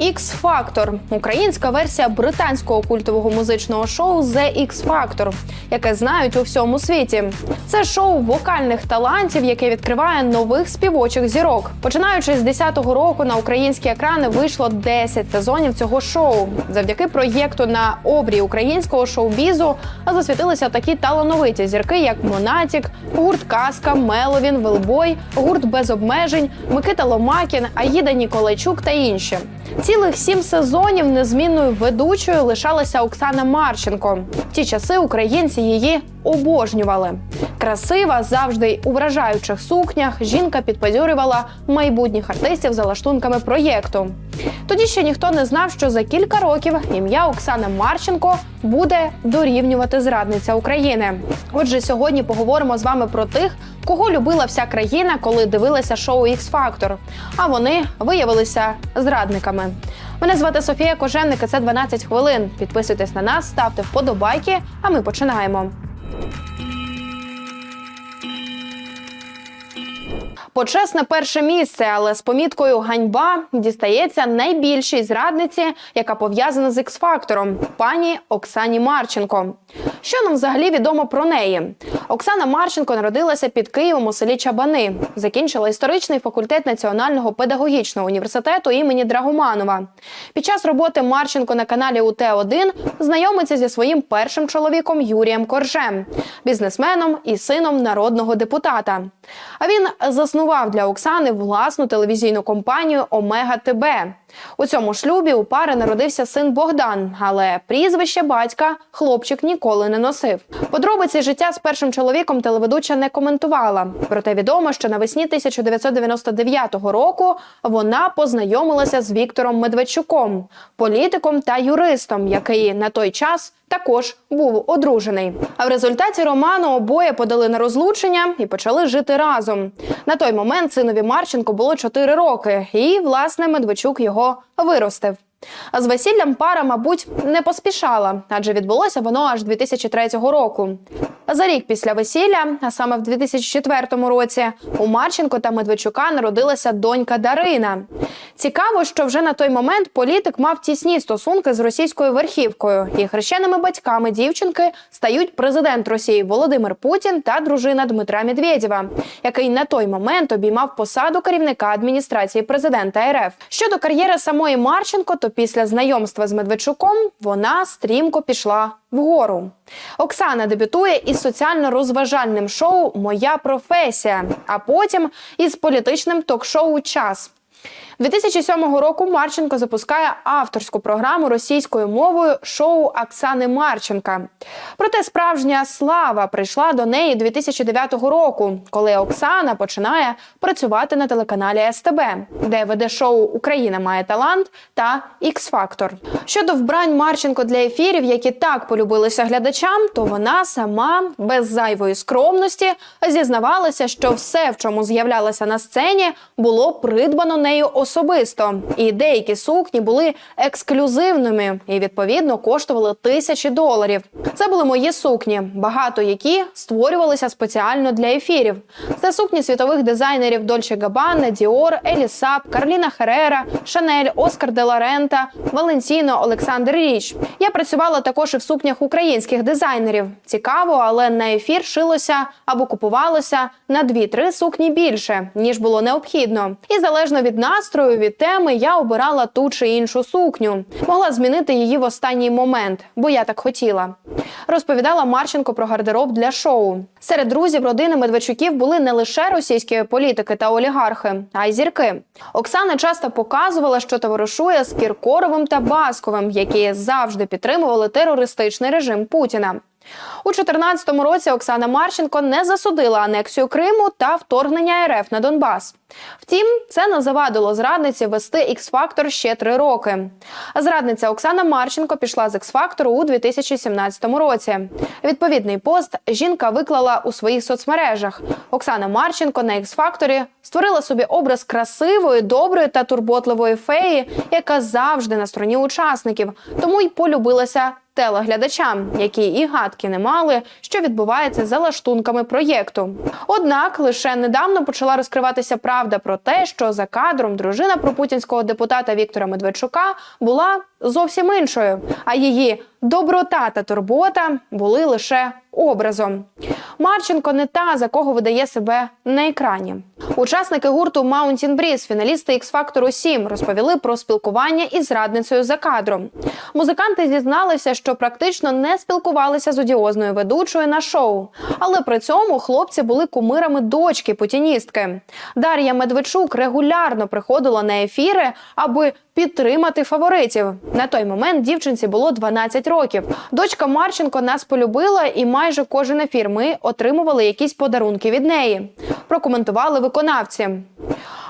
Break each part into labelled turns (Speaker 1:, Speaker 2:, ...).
Speaker 1: X Factor – українська версія британського культового музичного шоу The X Factor, яке знають у всьому світі. Це шоу вокальних талантів, яке відкриває нових співочих зірок. Починаючи з 10-го року на українські екрани вийшло 10 сезонів цього шоу. Завдяки проєкту на обрії українського шоу-бізу засвітилися такі талановиті зірки, як Монатік, гурт Казка, Меловін, Велбой, гурт без обмежень, Микита Ломакін, Аїда Ніколайчук та інші. Цілих сім сезонів незмінною ведучою лишалася Оксана Марченко. В ті часи українці її обожнювали. Красива, завжди у вражаючих сукнях. Жінка підбадьорювала майбутніх артистів за лаштунками проєкту. Тоді ще ніхто не знав, що за кілька років ім'я Оксани Марченко буде дорівнювати зрадниця України. Отже, сьогодні поговоримо з вами про тих, кого любила вся країна, коли дивилася шоу X Factor, а вони виявилися зрадниками. Мене звати Софія Коженник. і це 12 хвилин. Підписуйтесь на нас, ставте вподобайки, а ми починаємо. Почесне перше місце, але з поміткою ганьба дістається найбільшій зрадниці, яка пов'язана з X-фактором – пані Оксані Марченко. Що нам взагалі відомо про неї? Оксана Марченко народилася під Києвом у селі Чабани. Закінчила історичний факультет Національного педагогічного університету імені Драгоманова. Під час роботи Марченко на каналі УТ-1 знайомиться зі своїм першим чоловіком Юрієм Коржем, бізнесменом і сином народного депутата. А він заснував для Оксани власну телевізійну компанію Омега ТБ. У цьому шлюбі у пари народився син Богдан, але прізвище батька хлопчик ніколи не носив. Подробиці життя з першим чоловіком телеведуча не коментувала. Проте відомо, що навесні 1999 року вона познайомилася з Віктором Медведчуком, політиком та юристом, який на той час також був одружений. А в результаті роману обоє подали на розлучення і почали жити разом. На той момент синові Марченко було 4 роки, і власне Медведчук його виростив. А з весіллям пара, мабуть, не поспішала, адже відбулося воно аж 2003 року. За рік після весілля, а саме в 2004 році, у Марченко та Медведчука народилася донька Дарина. Цікаво, що вже на той момент політик мав тісні стосунки з російською верхівкою, і хрещеними батьками дівчинки стають президент Росії Володимир Путін та дружина Дмитра Медведєва, який на той момент обіймав посаду керівника адміністрації президента РФ. Щодо кар'єри самої Марченко, то після знайомства з Медведчуком вона стрімко пішла вгору. Оксана дебютує із соціально-розважальним шоу Моя професія, а потім із політичним ток-шоу Час. 2007 року Марченко запускає авторську програму російською мовою шоу Оксани Марченка. Проте справжня слава прийшла до неї 2009 року, коли Оксана починає працювати на телеканалі СТБ, де веде шоу Україна має талант та Factor. Щодо вбрань Марченко для ефірів, які так полюбилися глядачам, то вона сама без зайвої скромності зізнавалася, що все, в чому з'являлася на сцені, було придбано нею особисто. І деякі сукні були ексклюзивними і відповідно коштували тисячі доларів. Це були мої сукні, багато які створювалися спеціально для ефірів. Це сукні світових дизайнерів Дольче Габбана, Діор, Елісап, Карліна Херера, Шанель, Оскар де ла Рента, Валентіно, Олександр Річ. Я працювала також і в сукнях українських дизайнерів. Цікаво, але на ефір шилося або купувалося на 2-3 сукні більше ніж було необхідно. І залежно від настрою, від теми, я обирала ту чи іншу сукню. Могла змінити її в останній момент, бо я так хотіла. Розповідала Марченко про гардероб для шоу. Серед друзів родини Медведчуків були не лише російські політики та олігархи, а й зірки. Оксана часто показувала, що товаришує з Кіркоровим та Басковим, які завжди підтримували терористичний режим Путіна. У 2014 році Оксана Марченко не засудила анексію Криму та вторгнення РФ на Донбас. Втім, це не завадило зрадниці вести X-Factor ще три роки. Зрадниця Оксана Марченко пішла з X-Factor у 2017 році. Відповідний пост жінка виклала у своїх соцмережах. Оксана Марченко на X-Factor створила собі образ красивої, доброї та турботливої феї, яка завжди на стороні учасників, тому й полюбилася телеглядачам, які і гадки не мали, що відбувається за лаштунками проєкту. Однак лише недавно почала розкриватися правда про те, що за кадром дружина пропутінського депутата Віктора Медведчука була зовсім іншою, а її доброта та турбота були лише образом. Марченко не та, за кого видає себе на екрані. Учасники гурту Mountain Breeze, фіналісти X Factor 7, розповіли про спілкування із радницею за кадром. Музиканти зізналися, що практично не спілкувалися з одіозною ведучою на шоу, але при цьому хлопці були кумирами дочки путіністки. Дар'я Медведчук регулярно приходила на ефіри, аби підтримати фаворитів. На той момент дівчинці було 12 років. Дочка Марченко нас полюбила, і майже кожен ефір ми отримували якісь подарунки від неї. Прокоментували виконавці.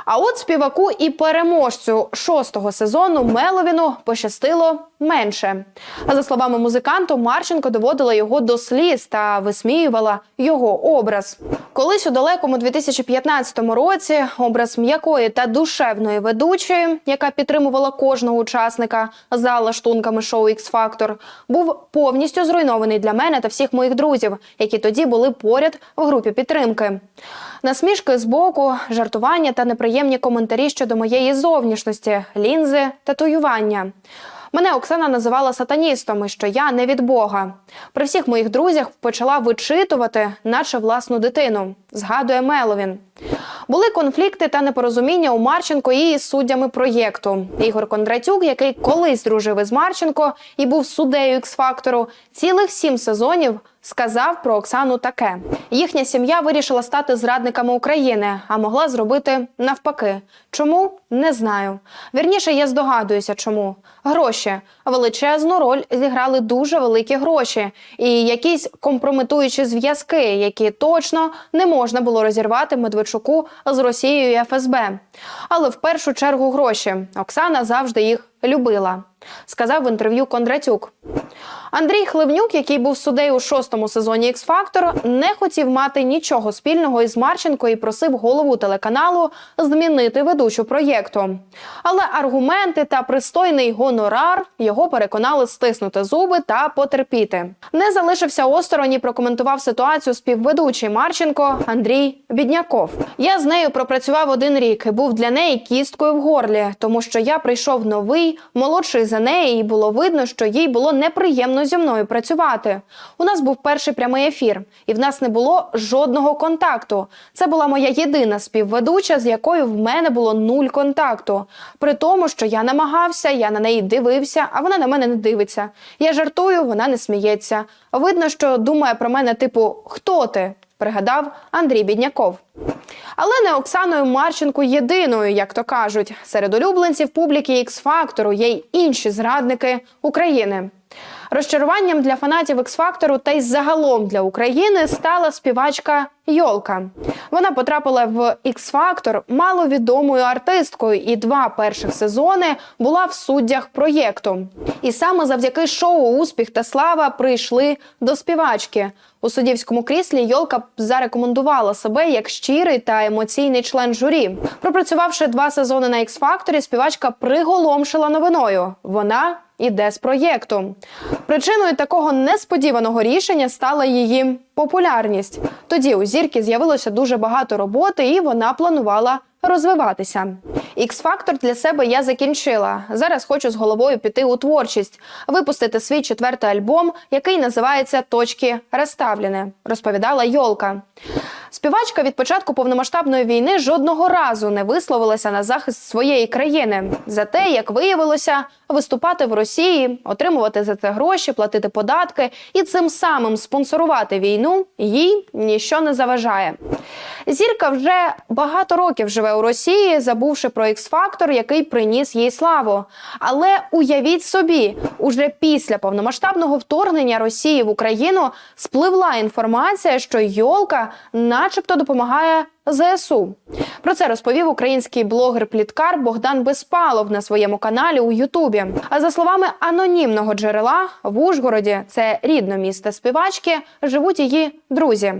Speaker 1: А от співаку і переможцю шостого сезону Меловіну пощастило менше. А за словами музиканту, Марченко доводила його до сліз та висміювала його образ. Колись у далекому 2015 році образ м'якої та душевної ведучої, яка підтримувала кожного учасника за лаштунками шоу X Factor, був повністю зруйнований для мене та всіх моїх друзів, які тоді були поряд в групі підтримки. Насмішки з боку, жартування та неприємні коментарі щодо моєї зовнішності, лінзи, татуювання. Мене Оксана називала сатаністом, і що я не від Бога. При всіх моїх друзях почала вичитувати, наче власну дитину. Згадує Меловін. Були конфлікти та непорозуміння у Марченко і суддями проєкту. Ігор Кондратюк, який колись дружив із Марченко і був суддею X-фактору, цілих сім сезонів сказав про Оксану таке: їхня сім'я вирішила стати зрадниками України, а могла зробити навпаки. Чому не знаю. Вірніше, я здогадуюся, чому гроші величезну роль зіграли дуже великі гроші і якісь компрометуючі зв'язки, які точно не можна було розірвати Медведчуку з Росією і ФСБ. Але в першу чергу гроші Оксана завжди їх любила. Сказав в інтерв'ю Кондратюк. Андрій Хливнюк, який був суддею у шостому сезоні X Factor, не хотів мати нічого спільного із Марченко і просив голову телеканалу змінити ведучу проєкту. Але аргументи та пристойний гонорар його переконали стиснути зуби та потерпіти. Не залишився осторонь прокоментував ситуацію співведучий Марченко Андрій Бідняков. Я з нею пропрацював один рік і був для неї кісткою в горлі, тому що я прийшов новий, молодший за неї, і було видно, що їй було неприємно зі мною працювати. У нас був перший прямий ефір, і в нас не було жодного контакту. Це була моя єдина співведуча, з якою в мене було нуль контакту. При тому, що я намагався, я на неї дивився, а вона на мене не дивиться. Я жартую, вона не сміється. Видно, що думає про мене, типу, хто ти? Пригадав Андрій Бідняков. Але не Оксаною Марченко єдиною, як то кажуть. Серед улюбленців публіки Factor є й інші зрадники України. Розчаруванням для фанатів X Factor та й загалом для України стала співачка Йолка. Вона потрапила в X Factor маловідомою артисткою, і два перших сезони була в суддях проєкту. І саме завдяки шоу Успіх та слава прийшли до співачки. У суддівському кріслі Йолка зарекомендувала себе як щирий та емоційний член журі. Пропрацювавши два сезони на X Factor, співачка приголомшила новиною. Вона іде з проєкту. Причиною такого несподіваного рішення стала її популярність. Тоді у зірки з'явилося дуже багато роботи, і вона планувала розвиватися. X-Factor для себе я закінчила. Зараз хочу з головою піти у творчість, випустити свій четвертий альбом, який називається Точки розставлені», – розповідала Йолка. Співачка від початку повномасштабної війни жодного разу не висловилася на захист своєї країни. за те, як виявилося, виступати в Росії, отримувати за це гроші, платити податки і цим самим спонсорувати війну їй ніщо не заважає. Зірка вже багато років живе у Росії, забувши про X-фактор, який приніс їй славу. Але уявіть собі, уже після повномасштабного вторгнення Росії в Україну спливла інформація, що Йолка, начебто, допомагає ЗСУ. Про це розповів український блогер-пліткар Богдан Безпалов на своєму каналі у Ютубі. А за словами анонімного джерела, в Ужгороді це рідне місто співачки, живуть її друзі.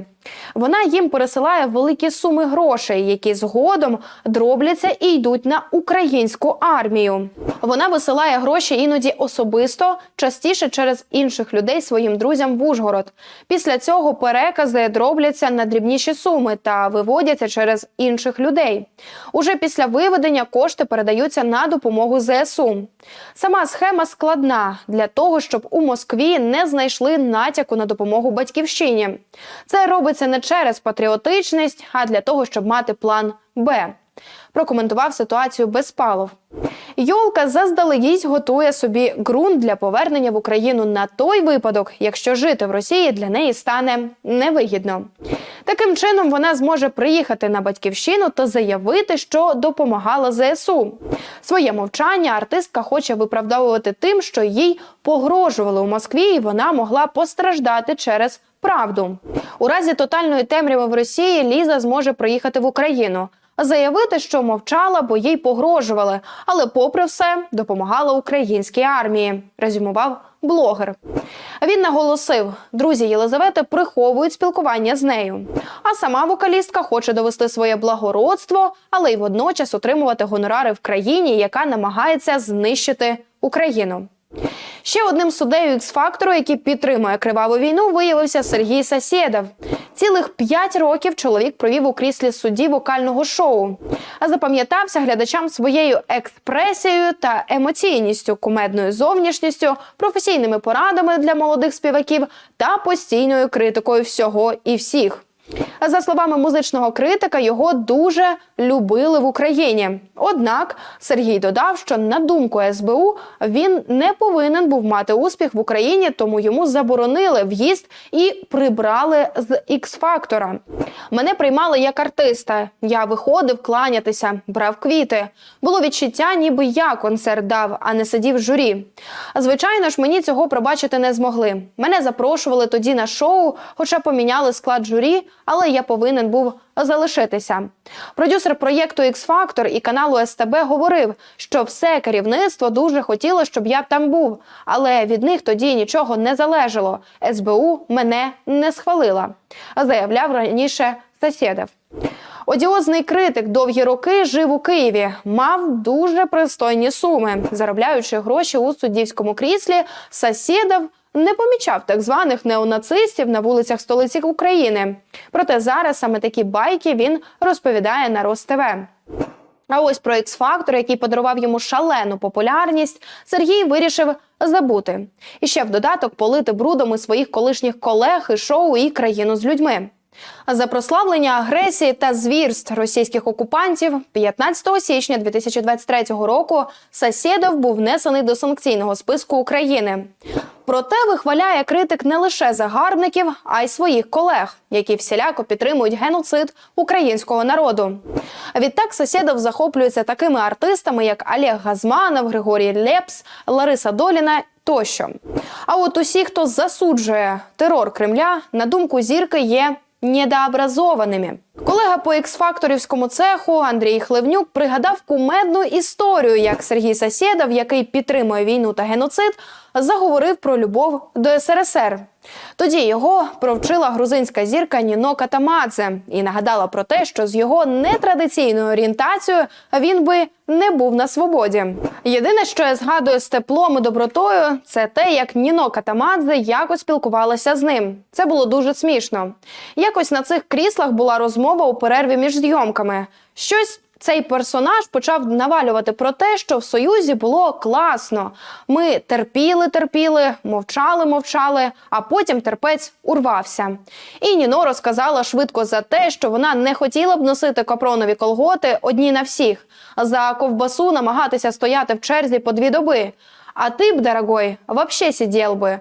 Speaker 1: Вона їм пересилає великі суми грошей, які згодом дробляться і йдуть на українську армію. Вона висилає гроші іноді особисто, частіше через інших людей своїм друзям в Ужгород. Після цього перекази дробляться на дрібніші суми та виводяться через інших людей. Уже після виведення кошти передаються на допомогу ЗСУ. Сама схема складна для того, щоб у Москві не знайшли натяку на допомогу батьківщині. Це робиться не через патріотичність, а для того, щоб мати план Б. Прокоментував ситуацію Безпалов. Йолка заздалегідь готує собі ґрунт для повернення в Україну на той випадок, якщо жити в Росії для неї стане невигідно. Таким чином вона зможе приїхати на батьківщину та заявити, що допомагала ЗСУ. Своє мовчання артистка хоче виправдовувати тим, що їй погрожували у Москві, і вона могла постраждати через правду. У разі тотальної темряви в Росії Ліза зможе приїхати в Україну. Заявити, що мовчала, бо їй погрожували, але, попри все, допомагала українській армії, резюмував блогер. Він наголосив, друзі Єлизавети приховують спілкування з нею. А сама вокалістка хоче довести своє благородство, але й водночас отримувати гонорари в країні, яка намагається знищити Україну. Ще одним суддею X-фактору, який підтримує криваву війну, виявився Сергій Сасєдов. Цілих п'ять років чоловік провів у кріслі судді вокального шоу, а запам'ятався глядачам своєю експресією та емоційністю, кумедною зовнішністю, професійними порадами для молодих співаків та постійною критикою всього і всіх. За словами музичного критика, його дуже любили в Україні. Однак Сергій додав, що на думку СБУ він не повинен був мати успіх в Україні, тому йому заборонили в'їзд і прибрали з X-фактора. Мене приймали як артиста. Я виходив кланятися, брав квіти. Було відчуття, ніби я концерт дав, а не сидів в журі. Звичайно ж, мені цього пробачити не змогли. Мене запрошували тоді на шоу, хоча поміняли склад журі, але я повинен був залишитися. Продюсер проєкту X-Factor і каналу СТБ говорив, що все керівництво дуже хотіло, щоб я там був, але від них тоді нічого не залежало. СБУ мене не схвалила, заявляв раніше Сасєдов. Одіозний критик довгі роки жив у Києві, мав дуже пристойні суми, заробляючи гроші у суддівському кріслі. Сасєдов не помічав так званих неонацистів на вулицях столиці України. Проте зараз саме такі байки він розповідає на РосТВ. А ось про X-Factor, який подарував йому шалену популярність, Сергій вирішив забути. І ще в додаток полити брудом і своїх колишніх колег і шоу і країну з людьми. За прославлення агресії та звірств російських окупантів 15 січня 2023 року Сасєдов був внесений до санкційного списку України. Проте вихваляє критик не лише загарбників, а й своїх колег, які всіляко підтримують геноцид українського народу. Відтак Сасєдов захоплюється такими артистами, як Олег Газманов, Григорій Лепс, Лариса Доліна тощо. А от усі, хто засуджує терор Кремля, на думку зірки, є недообразованими. Колега по ікс-факторівському цеху Андрій Хливнюк пригадав кумедну історію, як Сергій Сасєдов, який підтримує війну та геноцид, заговорив про любов до СРСР. Тоді його провчила грузинська зірка Ніно Катамадзе і нагадала про те, що з його нетрадиційною орієнтацією він би не був на свободі. Єдине, що я згадую з теплом і добротою, це те, як Ніно Катамадзе якось спілкувалася з ним. Це було дуже смішно. Якось на цих кріслах була розмова у перерві між зйомками. Щось цей персонаж почав навалювати про те, що в Союзі було класно. Ми терпіли, терпіли, мовчали, мовчали, а потім терпець урвався. І Ніно розказала швидко за те, що вона не хотіла б носити капронові колготи одні на всіх, за ковбасу намагатися стояти в черзі по дві доби. А ти б, дорогой, вообще сидів би.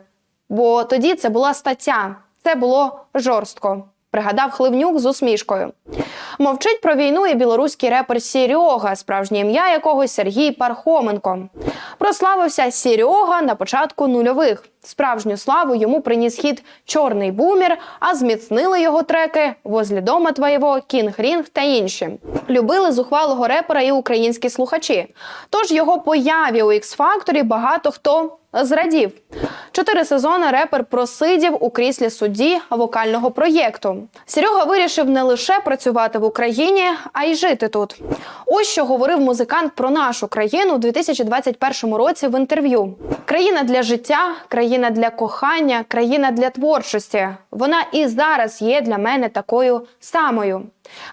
Speaker 1: Бо тоді це була стаття, це було жорстко пригадав Хливнюк з усмішкою. Мовчить про війну і білоруський репер Серега, справжнє ім'я якого Сергій Пархоменко. Прославився Серега на початку нульових. Справжню славу йому приніс хіт Чорний бумір, а зміцнили його треки Возле дома твоєго, Кінг Рінг та інші. Любили зухвалого репера і українські слухачі. Тож його появі у X-Factor багато хто зрадів. Чотири сезони репер просидів у кріслі судді вокального проєкту. Серега вирішив не лише працювати в Україні, а й жити тут. Ось що говорив музикант про нашу країну у 2021 році в інтерв'ю: країна для життя, країна для кохання, країна для творчості. Вона і зараз є для мене такою самою.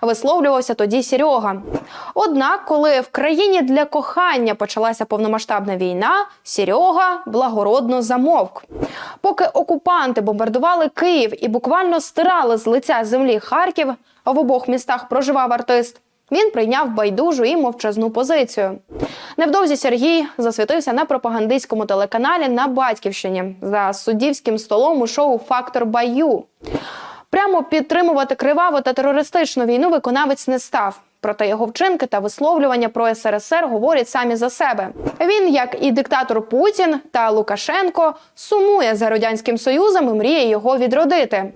Speaker 1: Висловлювався тоді Серега. Однак, коли в країні для кохання почалася повномасштабна війна, Серега благородно замовк. Поки окупанти бомбардували Київ і буквально стирали з лиця землі Харків, а в обох містах проживав артист. Він прийняв байдужу і мовчазну позицію. Невдовзі Сергій засвітився на пропагандистському телеканалі на Батьківщині за суддівським столом у шоу Фактор Баю. Прямо підтримувати криваву та терористичну війну виконавець не став. Проте його вчинки та висловлювання про СРСР говорять самі за себе. Він, як і диктатор Путін та Лукашенко, сумує за радянським союзом і мріє його відродити.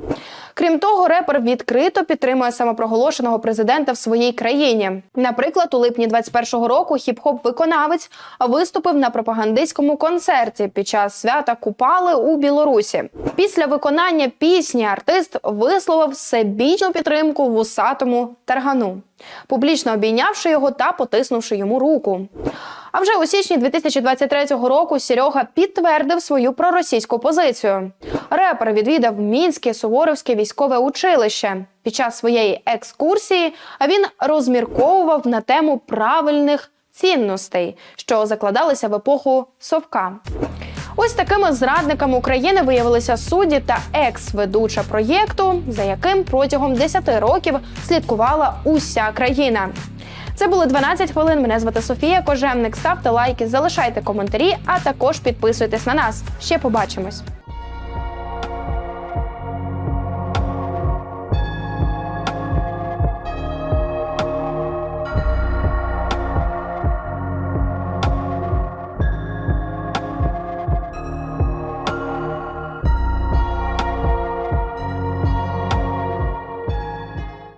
Speaker 1: Крім того, репер відкрито підтримує самопроголошеного президента в своїй країні. Наприклад, у липні 21-го року хіп-хоп виконавець виступив на пропагандистському концерті під час свята Купали у Білорусі. Після виконання пісні артист висловив всебічну підтримку вусатому таргану, публічно обійнявши його та потиснувши йому руку. А вже у січні 2023 року Серега підтвердив свою проросійську позицію. Репер відвідав Мінське Суворовське військове училище. Під час своєї екскурсії він розмірковував на тему правильних цінностей, що закладалися в епоху совка. Ось такими зрадниками України виявилися судді та екс-ведуча проєкту, за яким протягом 10 років слідкувала уся країна. Це були 12 хвилин. Мене звати Софія Кожемник. Ставте лайки, залишайте коментарі, а також підписуйтесь на нас. Ще побачимось.